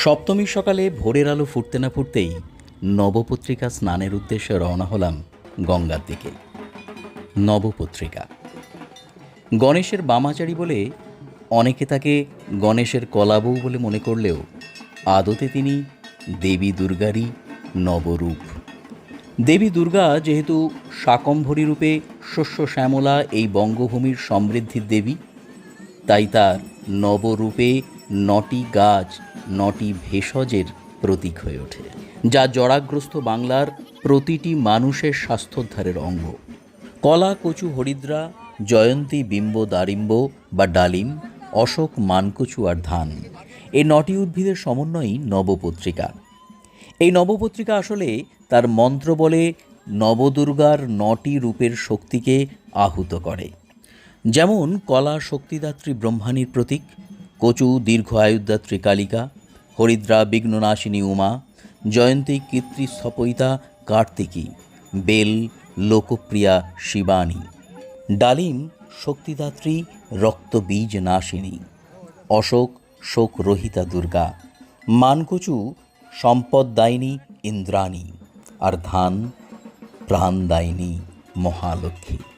সপ্তমীর সকালে ভোরের আলো ফুটতে না ফুটতেই নবপত্রিকা স্নানের উদ্দেশ্যে রওনা হলাম গঙ্গার দিকে। নবপত্রিকা। গণেশের বামাচারী বলে অনেকে তাকে গণেশের কলাবউ বলে মনে করলেও আদতে তিনি দেবী দুর্গারই নবরূপ। দেবী দুর্গা যেহেতু শাকম্ভরী রূপে শস্য শ্যামলা এই বঙ্গভূমির সমৃদ্ধির দেবী, তাই তার নবরূপে নটি গাছ নটি ভেষজের প্রতীক হয়ে ওঠে, যা জরাগ্রস্ত বাংলার প্রতিটি মানুষের স্বাস্থ্যোদ্ধারের অঙ্গ। কলা, কচু, হরিদ্রা, জয়ন্তী, বিম্ব, দারিম্ব বা ডালিম, অশোক, মানকচু আর ধান, এই নটি উদ্ভিদের সমন্বয়ই নবপত্রিকা। এই নবপত্রিকা আসলে তার মন্ত্র বলে নবদুর্গার নটি রূপের শক্তিকে আহুত করে। যেমন কলা শক্তিদাত্রী ব্রহ্মাণীর প্রতীক, কচু দীর্ঘ আয়ুদাত্রী কালিকা হরিদ্রা বিঘ্ননাশিনী উমা, জয়ন্তী কীর্তি স্থপয়িতা কার্তিকী, বেল লোকপ্রিয়া শিবানী, ডালিম শক্তিদাত্রী রক্তবীজ নাশিনী, অশোক শোক রহিতা দুর্গা, মানকচু সম্পদদায়িনী ইন্দ্রাণী, আর ধান প্রাণদায়িনী মহালক্ষ্মী।